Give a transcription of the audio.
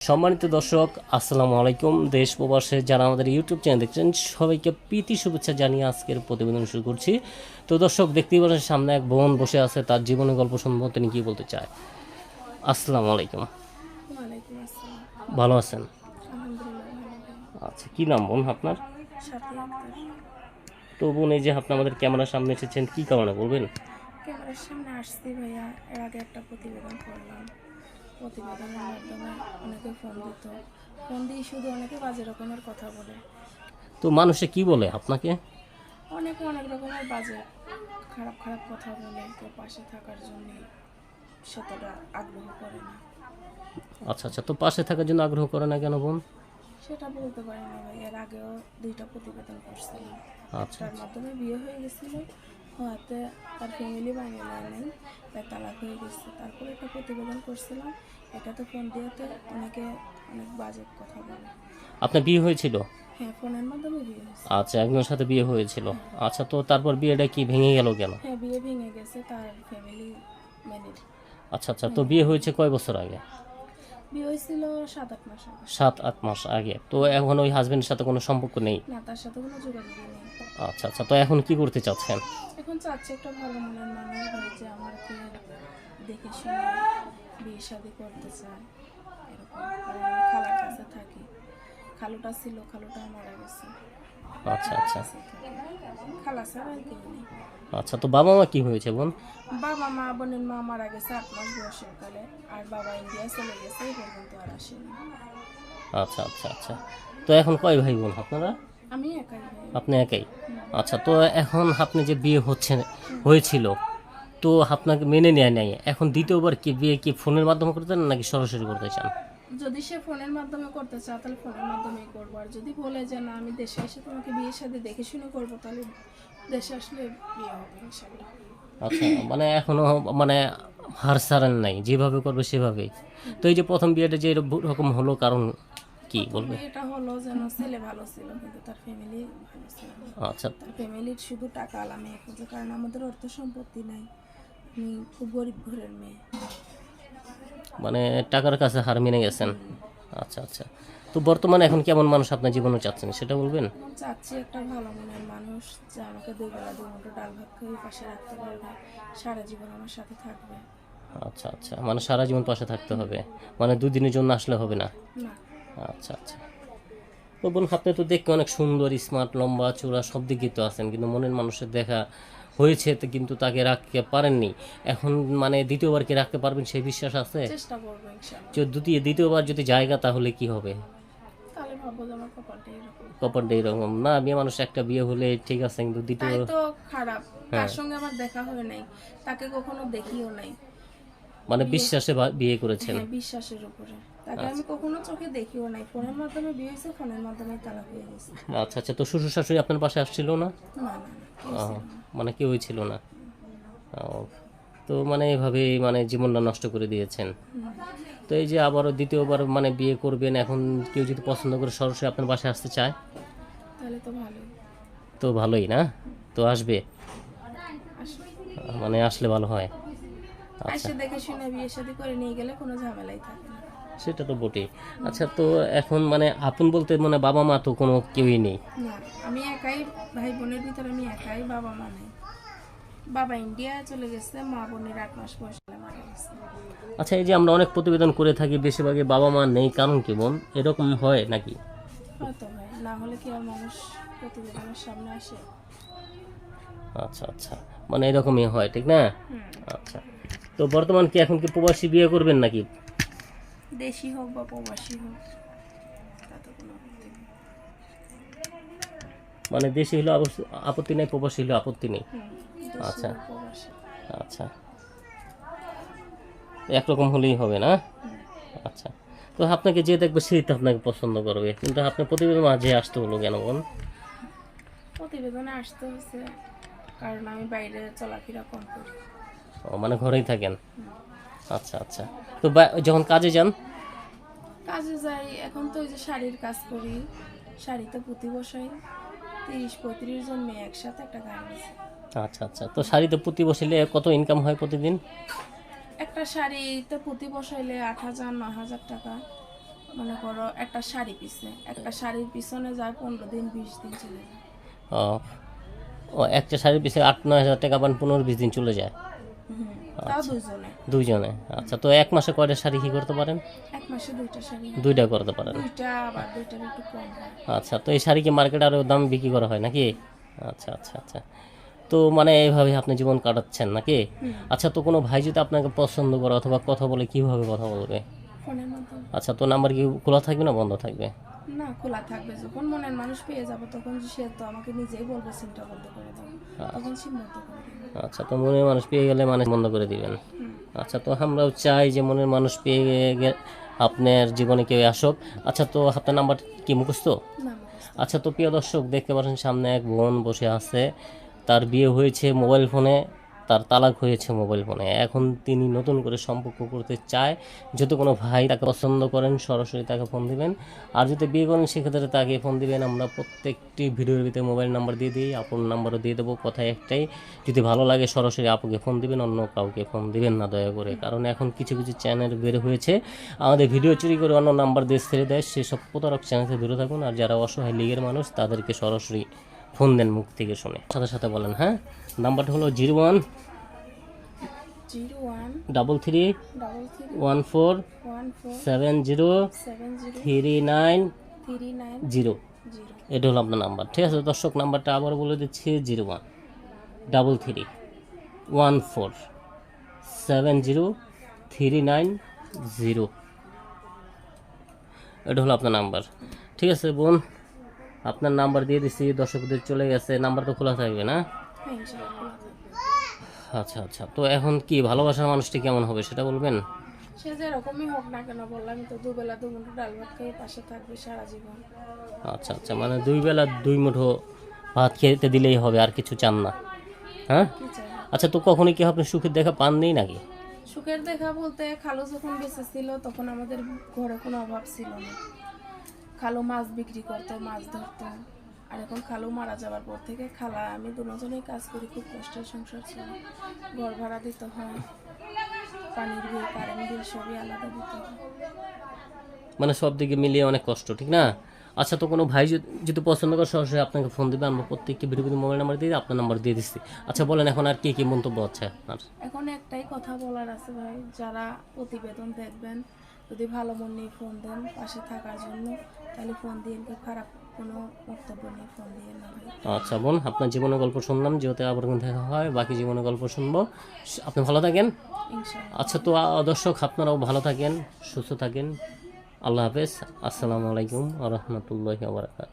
সম্মানিত দর্শক আসসালামু আলাইকুম। দেশ প্রবাসে যারা আমাদের ইউটিউব চ্যানেল দেখছেন সবাইকে প্রীতি শুভেচ্ছা জানিয়ে আজকের প্রতিবেদন শুরু করছি। তো দর্শক দেখতেই পাচ্ছেন সামনে এক বোন বসে আছে তার জীবনের গল্প সম্বন্ধে তিনি কী বলতে চায়? আসসালামু আলাইকুম। ভালো আছেন? আচ্ছা কী নাম বোন আপনার? তো বোন এই যে আপনি আমাদের ক্যামেরার সামনে এসেছেন কী কারণে বলবেন? ক্যামেরার সামনে আসছি ভাইয়া। এর আগে একটা প্রতিবেদন করলাম। প্রতিবেদনের মাধ্যমে অনেকে ফোন দিত। ফোন দিয়ে শুধু অনেকে বাজে রকমের কথা বলে। তো মানুষে কি বলে আপনাকে? অনেকে অনেক রকমের বাজে খারাপ খারাপ কথা বলে। কেউ পাশে থাকার জন্য সেতটা আগ্রহ করে না। আচ্ছা আচ্ছা। তো পাশে থাকার জন্য আগ্রহ করে না কেন বোন? সেটা বলতে পারি না ভাই এর আগেও দুইটা প্রতিবেদন করছিলাম। আচ্ছা তার মাধ্যমে বিয়ে হয়ে গেছিল হওয়াতে তার ফ্যামিলি বানিয়ে নেয় নাই তার তালাক হয়ে গেছে। তারপরে একটা প্রতিবেদন করছিলাম এটাতে ফোন দিয়েতে অনেকে অনেক বাজে কথা বলে। আপনার বিয়ে হয়েছিল? হ্যাঁ ফোনের মাধ্যমে বিয়ে হয়েছে। আচ্ছা একজনের সাথে বিয়ে হয়েছিল। আচ্ছা তো তারপর বিয়েটা কি ভেঙে গেল কেন? হ্যাঁ বিয়ে ভেঙে গেছে তার ফ্যামিলি মেনে আচ্ছা আচ্ছা তো বিয়ে হয়েছে কয় বছর আগে? বিয়ে হয়েছিল সাত আট মাস আগে। সাত আট মাস আগে। তো এখন ওই হাজবেন্ডের সাথে কোনো সম্পর্ক নেই? না তার সাথে কোনো যোগাযোগ নেই। আচ্ছা আচ্ছা। তো এখন কি করতে চাচ্ছেন? এখন চাচ্ছে একটা ভালো মনের মানুষ হয়েছে আমাকে দেখে শুনে বিয়ে শাদি করতে চায়। এরকম খালার কাছে থাকি। খালুটা ছিল খালুটা মারা গেছে। আচ্ছা আচ্ছা। কাছে খালা ছাড়া কেউ নেই। আচ্ছা তো বাবা মা কি হয়েছে বোন? বাবা মা বোনের মা মারা গেছে আট মাস বয়সের কালে আর বাবা ইন্ডিয়া চলে গেছে এই পর্যন্ত আর আসেনি। আচ্ছা আচ্ছা আচ্ছা। তো এখন কয় ভাই বোন আপনারা? আমি একাই আপনি একাই? আচ্ছা তো এখন আপনি যে বিয়ে হচ্ছে হয়েছিল তো আপনাকে মেনে নেয় নাই। এখন দ্বিতীয়বার কি বিয়ে কি ফোনের মাধ্যমে করতে চান নাকি সরাসরি করতে চান? যদি সে ফোনের মাধ্যমে করতে চায় তাহলে ফোনের মাধ্যমেই করব। আর যদি বলে যে না আমি দেশে এসে তোমাকে বিয়ের সাথে দেখে শুনে করব তাহলে দেশে আসলে বিয়ে হবে ইনশাল্লাহ আচ্ছা মানে এখনও মানে হার ছাড়েন নাই যেভাবে করবে সেভাবেই। তো এই যে প্রথম বিয়েটা যে এরকম হলো কারণ কি বলবে? এটা হলো যেন ছেলে ভালো ছিল কিন্তু তার ফ্যামিলি ভালো ছিল আচ্ছা। তার ফ্যামিলির শুধু টাকা আলামে খুঁজে কারণ আমাদের অর্থ সম্পত্তি নাই। আমি খুব গরিব ঘরের মেয়ে। মানে টাকার কাছে হার মেনে গেছেন। আচ্ছা আচ্ছা। তো বর্তমানে এখন কেমন মানুষ আপনার জীবনে চাচ্ছেন সেটা বলবেন? চাচ্ছি একটা ভালো মনের মানুষ যে আমাকে দুই বেলা দু মুঠো ডাল ভাত খেয়ে পাশে রাখতে পারবে সারা জীবন আমার সাথে থাকবে। আচ্ছা আচ্ছা। মানে সারা জীবন পাশে থাকতে হবে। মানে দুদিনের জন্য আসলে হবে না? না। আচ্ছা আচ্ছা। তো বোন আপনি তো দেখতে অনেক সুন্দর স্মার্ট লম্বা চূড়া সব দিকেই তো আছেন। কিন্তু মনের মানুষের দেখা হয়েছে কিন্তু তাকে রাখতে পারেননি। এখন মানে দ্বিতীয়বার কি রাখতে পারবেন সেই বিশ্বাস আছে? চেষ্টা করব ইনশাল্লাহ যদি দ্বিতীয় দ্বিতীয়বার যদি জায়গা তাহলে কি হবে? তাহলে ভাববো যে আমার কপালটা এরকম। কপারটা এরকম। না মেয়ে মানুষ একটা বিয়ে হলে ঠিক আছে কিন্তু দ্বিতীয় তাই তো খারাপ। তার সঙ্গে আমার দেখা হয় নাই। তাকে কখনো দেখিও নাই। মানে বিশ্বাসে বিয়ে করেছেন? হ্যাঁ বিশ্বাসের উপরে। তাকে আমি কখনো চোখে দেখিও নাই। ফোনের মাধ্যমে বিয়ে হয়েছে ফোনের মাধ্যমে হয়ে গেছে। আচ্ছা আচ্ছা। তো শ্বশুর শাশুড়ি আপনার পাশে আসছিল না? না না না কেউ ছিল না। মানে তো মানে এভাবেই মানে জীবনটা নষ্ট করে দিয়েছেন। তো এই যে আবারও দ্বিতীয়বার মানে বিয়ে করবেন এখন কেউ যদি পছন্দ করে সরাসরি আপনার বাসায় আসতে চায়? তাহলে তো ভালোই। তো ভালোই না? তো আসবে? মানে আসলে ভালো হয়। আচ্ছা। দেখে শুনে করে নিয়ে গেলে কোনো ঝামেলাই থাকে সেটা তো বটে আচ্ছা তো এখন মানে আপন বলতে মানে বাবা মা তো কোনো কেউই নেই? না আমি একাই ভাই বোনের ভিতরে আমি একাই বাবা মা নেই। বাবা ইন্ডিয়া চলে গেছে মা বোনের আট মাস বয়স মারা গেছে। আচ্ছা এই যে আমরা অনেক প্রতিবেদন করে থাকি বেশিরভাগই বাবা মা নেই কারণ কি বোন? এরকম হয় নাকি? হয়তো ভাই না হলে কি আর মানুষ প্রতিবেদনের সামনে আসে? আচ্ছা আচ্ছা মানে এরকমই হয় ঠিক না? আচ্ছা তো বর্তমান কি এখন কি প্রবাসী বিয়ে করবেন নাকি? দেশি হোক বা প্রবাসী হোক। মানে দেশি হলো আপত্তি নেই প্রবাসী হলো আপত্তি নেই? আচ্ছা। আচ্ছা। একরকম হলেই হবে না? আচ্ছা। তো আপনাকে যে দেখবে সেই তো আপনাকে পছন্দ করবে। কিন্তু আপনার প্রতিবেদন মাঝে আসতে হলো কেন বোন প্রতিবেদনে আসতে হচ্ছে কারণ আমি বাইরে চলাফেরা কম করি। ও মানে ঘরেই থাকেন? আচ্ছা আচ্ছা। তো যখন কাজে যান? কাজে যাই এখন তো ওই যে শাড়ির কাজ করি। শাড়িতে পুঁতি বসাই তিরিশ পঁয়ত্রিশ জন মেয়ে একসাথে একটা গান আছে আচ্ছা আচ্ছা। তো শাড়িতে পুঁতি বসাইলে কত ইনকাম হয় প্রতিদিন? একটা শাড়িতে প্রতি বসাইলে আট হাজার নয় হাজার টাকা। মনে করো একটা শাড়ি পিছে একটা শাড়ির পিছনে যায় পনেরো দিন বিশ দিন চলে যায়। ও একটা শাড়ির পিছিয়ে আট নয় হাজার টাকা পান পনেরো বিশ দিন চলে যায়। হুম, তাও দুজনে। দুইজনে আচ্ছা তো এক মাসে কয়টা শাড়ি কি করতে পারেন? এক মাসে দুইটা শাড়ি। দুইটা করতে পারেন। দুইটা আবার দুইটার একটু কম আচ্ছা তো এই শাড়ি কি মার্কেটে আরও দাম বিক্রি করা হয় নাকি? আচ্ছা আচ্ছা আচ্ছা। তো মানে এইভাবে আপনি জীবন কাটাচ্ছেন নাকি? আচ্ছা তো কোনো ভাই যদি আপনাকে পছন্দ করে অথবা কথা বলে কীভাবে কথা বলবে? আচ্ছা তো নাম্বার কি খোলা থাকবে না বন্ধ থাকবে? না খোলা থাকবে। যখন মনের মানুষ পেয়ে যাব তখন সে তো আমাকে নিজেই বলবে সিমটা বন্ধ করে দাও। তখন সিম বন্ধ করে আচ্ছা তো মনের মানুষ পেয়ে গেলে মানে বন্ধ করে দিবেন? আচ্ছা তো আমরাও চাই যে মনের মানুষ পেয়ে গে- আপনার জীবনে কেউ আসুক। আচ্ছা তো আপনার নাম্বার কি মুখস্থ। আচ্ছা তো প্রিয় দর্শক দেখতে পাচ্ছেন সামনে এক বোন বসে আছে। তার বিয়ে হয়েছে মোবাইল ফোনে। তার তালাক হয়েছে মোবাইল ফোনে। এখন তিনি নতুন করে সম্পর্ক করতে চায়। যদি কোনো ভাই তাকে পছন্দ করেন, সরাসরি তাকে ফোন দিবেন। আর যদি বিয়ে করেন, সেক্ষেত্রে তাকে ফোন দিবেন। আমরা প্রত্যেকটি ভিডিওর ভিতরে মোবাইল নাম্বার দিয়ে দিই, আপন নাম্বারও দিয়ে দেবো। কথা একটাই, যদি ভালো লাগে, সরাসরি আপুকে ফোন দিবেন, অন্য কাউকে ফোন দিবেন না দয়া করে। কারণ এখন কিছু কিছু চ্যানেল বের হয়েছে। আমাদের ভিডিও চুরি করে অন্য নাম্বার দিয়ে ছেড়ে দেয়। সেসব প্রতারক চ্যানেল থেকে দূরে থাকুন। আর যারা অসহায় লীগের মানুষ, তাদেরকে সরাসরি ফোন দেন মুখ থেকে শুনে। সাথে সাথে বলেন হ্যাঁ? নাম্বারটা হলো zero one double three one four seven zero three nine zero. এটা হলো আপনার নাম্বার ঠিক আছে? দর্শক নাম্বারটা আবার বলে দিচ্ছি zero one double three one four seven zero three nine zero. এটা হলো আপনার নাম্বার ঠিক আছে বোন? আপনার নাম্বার দিয়ে দিছি দর্শকদের চলে গেছে নাম্বার তো খোলা থাকবে না? আচ্ছা আচ্ছা তো এখন কি ভালোবাসার মানুষটি কেমন হবে সেটা বলবেন? সে যেরকমই হোক না কেন বললাম তো দুবেলা দু মুঠো ডাল ভাত খেয়ে পাশে থাকবে সারা জীবন। আচ্ছা আচ্ছা মানে দুই বেলা দুই মুঠো ভাত খেতে দিলেই হবে আর কিছু চান না। হ্যাঁ? আচ্ছা তো কখনই কি আপনি সুখের দেখা পাননি নাকি? সুখের দেখা বলতে খালো যখন বেঁচে ছিল তখন আমাদের ঘরে কোনো অভাব ছিল না। খালো মাছ বিক্রি করতো মাছ ধরতো। আর এখন খালো মারা যাওয়ার পর থেকে খালা আমি দুজনেই কাজ করি খুব কষ্টের সংসার ছিল। ঘর ভাড়া দিতে হয় পানির বিল কারেন্ট বিল সবই আলাদা দিতে হয়। মানে সব দিকে মিলিয়ে অনেক কষ্ট ঠিক না? আচ্ছা তো কোনো ভাই যদি- পছন্দ করে সরাসরি আপনাকে ফোন দিবে আমরা প্রত্যেককে ভিডিও ভিডিও মোবাইল নাম্বার দিয়ে আপনার নাম্বার দিয়ে দিচ্ছি। আচ্ছা বলেন এখন আর কি কি মন্তব্য আছে আপনার? এখন একটাই কথা বলার আছে ভাই যারা প্রতিবেদন দেখবেন যদি ভালো মন নিয়ে ফোন দেন পাশে থাকার জন্য তাহলে ফোন দিয়ে খারাপ কোনো বক্তব্য নিয়ে ফোন দিয়ে না আচ্ছা বোন আপনার জীবনের গল্প শুনলাম যেহেতু আবার কোন দেখা হয় বাকি জীবনের গল্প শুনব। আপনি ভালো থাকেন? আচ্ছা তো দর্শক আপনারাও ভালো থাকেন সুস্থ থাকেন। আল্লাহ হাফেজ। আসসালামু আলাইকুম আ রহমতুল্লাহ বারকাত